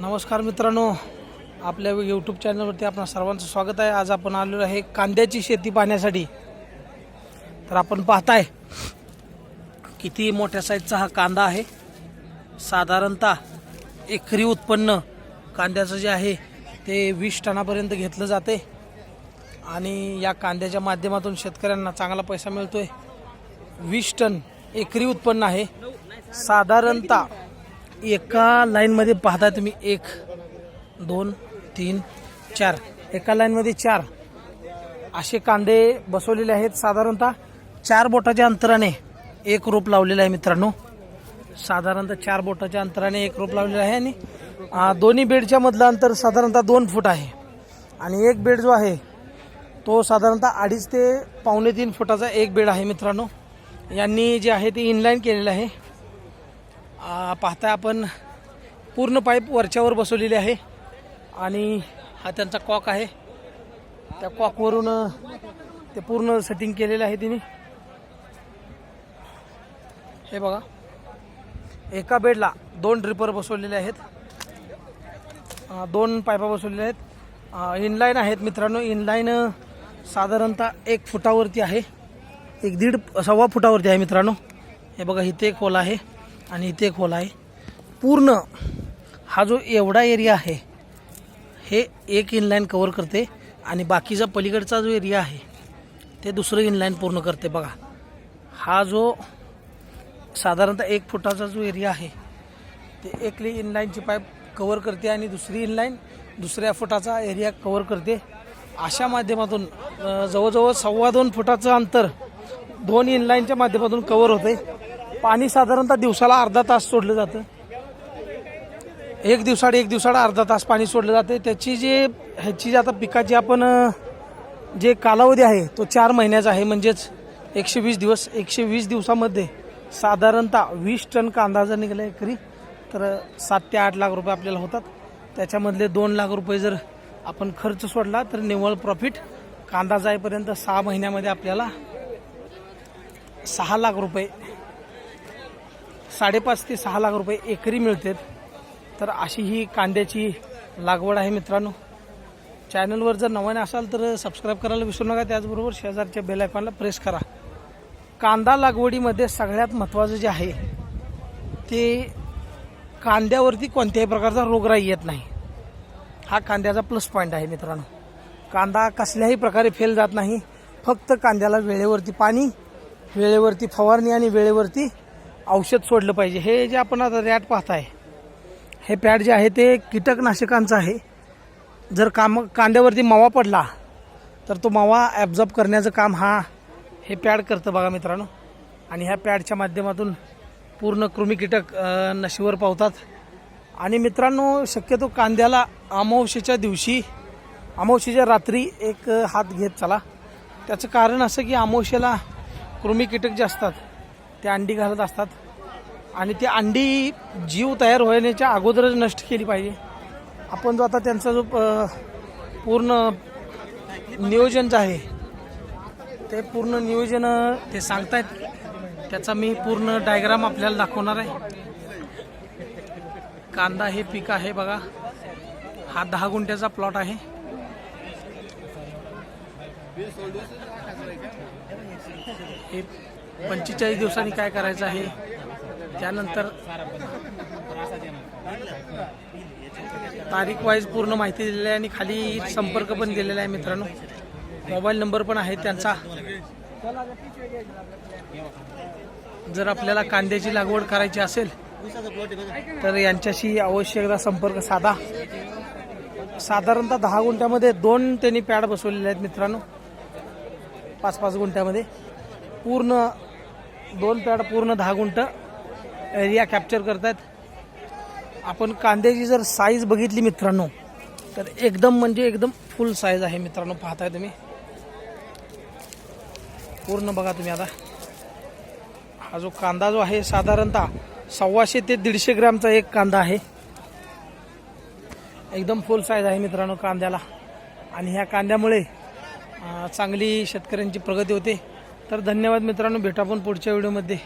नमस्कार मित्रांनो आपल्या यूट्यूब चॅनलवरती आपणा सर्वांचं स्वागत आहे. आज आपण आलेलो आहे कांद्याची शेती पाहण्यासाठी. तर आपण पाहताय किती मोठ्या साईजचा हा कांदा आहे. साधारणतः एकरी उत्पन्न कांद्याचं जे आहे ते वीस टनापर्यंत घेतलं जाते. आणि या कांद्याच्या माध्यमातून शेतकऱ्यांना चांगला पैसा मिळतोय. वीस टन एकरी उत्पन्न आहे. साधारणतः एका लाईनमध्ये पाहता तुम्ही. एक दोन तीन चार. एका लाईनमध्ये चार. असे कांदे बसवलेले आहेत साधारणतः चार बोटाच्या अंतराने एक रोप लावलेलं आहे मित्रांनो. साधारणतः चार बोटाच्या अंतराने एक रोप लावलेलं आहे आणि दोन्ही बेडच्या मधलं अंतर साधारणतः दोन फूट आहे. आणि एक बेड जो आहे तो साधारणतः अडीच ते पावणे तीन फुटाचा एक बेड आहे मित्रांनो. यांनी जे आहे ते इनलाईन केलेलं आहे. पाहता आपण पूर्ण पाईप वरच्यावर बसवलेली आहे. आणि हा त्यांचा कॉक आहे. त्या कॉकवरून ते पूर्ण सेटिंग केलेलं आहे तिने. हे बघा. एका बेडला दोन ड्रिपर बसवलेले आहेत. दोन पायपा बसवलेल्या आहेत. इनलाईन आहेत मित्रांनो. इनलाईन साधारणतः एक फुटावरती आहे. एक दीड सव्वा फुटावरती आहे मित्रांनो. हे बघा इथे एक होल आहे. आणि इथे एक आहे. पूर्ण हा जो एवढा एरिया आहे हे एक इनलाईन कवर करते आणि बाकीचा पलीकडचा जो एरिया आहे ते दुसरं इनलाईन पूर्ण करते बघा. हा जो साधारणतः एक फुटाचा जो एरिया आहे ते एकली इनलाईनची पाईप कवर करते आणि दुसरी इनलाईन दुसऱ्या फुटाचा एरिया कवर करते. अशा माध्यमातून जवळजवळ सव्वा दोन फुटाचं अंतर दोन इनलाईनच्या माध्यमातून कवर होते. पाणी साधारणतः दिवसाला अर्धा तास सोडलं जातं. एक दिवसाड एक दिवसाड अर्धा तास पाणी सोडलं जाते. त्याची जे ह्याची जी आता पिकाची आपण जे कालावधी आहे तो चार महिन्याचा आहे. म्हणजेच एकशे वीस दिवस एकशे वीस दिवसामध्ये साधारणतः वीस टन कांदा जर निघाला एकरी तर सात ते आठ लाख रुपये आपल्याला होतात. त्याच्यामधले दोन लाख रुपये जर आपण खर्च सोडला तर निव्वळ प्रॉफिट कांदा जाईपर्यंत सहा महिन्यामध्ये आपल्याला सहा लाख रुपये साडेपाच ते सहा लाख रुपये एकरी मिळतात. तर अशी ही कांद्याची लागवड आहे मित्रांनो. चॅनलवर जर नव्याने असाल तर सबस्क्राईब करायला विसरू नका. त्याचबरोबर शेजारच्या बेल आयकॉनला प्रेस करा. कांदा लागवडीमध्ये सगळ्यात महत्त्वाचं जे आहे ते कांद्यावरती कोणत्याही प्रकारचा रोगराई येत नाही. हा कांद्याचा प्लस पॉईंट आहे मित्रांनो. कांदा कसल्याही प्रकारे फेल जात नाही. फक्त कांद्याला वेळेवरती पाणी वेळेवरती फवारणी आणि वेळेवरती औषध सोडलं पाहिजे. हे जे आपण आता रॅट पाहताय हे पॅड जे आहे ते कीटकनाशकांचं आहे. जर काम कांद्यावरती मावा पडला तर तो मावा ॲब्झॉर्ब करण्याचं काम हा हे पॅड करतं बघा मित्रांनो. आणि ह्या पॅडच्या माध्यमातून पूर्ण कृमी कीटक नशीवर पावतात. आणि मित्रांनो शक्यतो कांद्याला अमावशेच्या दिवशी अमावशेच्या रात्री एक हात घेत चला. त्याचं कारण असं की अमावशेला कृमी कीटक जे असतात ते अंडी घालत असतात. आणि ती अंडी जीव तयार होण्याच्या अगोदरच नष्ट केली पाहिजे. आपण जो आता त्यांचा जो पूर्ण नियोजन जे आहे ते पूर्ण नियोजन ते सांगतायत. त्याचा मी पूर्ण डायग्राम आपल्याला दाखवणार आहे. कांदा हे पीक आहे बघा. हा दहा गुंठ्याचा प्लॉट आहे. हे पंचेचाळीस दिवसांनी काय करायचं आहे? त्यानंतर तारीख वाईज पूर्ण माहिती दिलेली आहे आणि खाली संपर्क पण दिलेला आहे मित्रांनो. मोबाईल नंबर पण आहे त्यांचा. जर आपल्याला कांद्याची लागवड करायची असेल तर यांच्याशी आवश्यकता संपर्क साधा. साधारणतः दहा गुंठ्यामध्ये दोन त्यांनी पॅड बसवलेले आहेत मित्रांनो. पाच पाच गुंठ्यामध्ये. पूर्ण दोन पॅड पूर्ण दहा गुंठ एरिया कॅप्चर करतायत. आपण कांद्याची जर साईज बघितली मित्रांनो तर एकदम म्हणजे एकदम फुल साईज आहे मित्रांनो पाहताय तुम्ही. पूर्ण बघा तुम्ही आता. हा जो कांदा जो आहे साधारणतः सव्वाशे ते दीडशे ग्रॅमचा एक कांदा आहे. एकदम फुल साईज आहे मित्रांनो कांद्याला. आणि ह्या कांद्यामुळे चांगली शेतकऱ्यांची प्रगती होते. तर धन्यवाद मित्रांनो. भेटा आपण पुढच्या व्हिडिओमध्ये.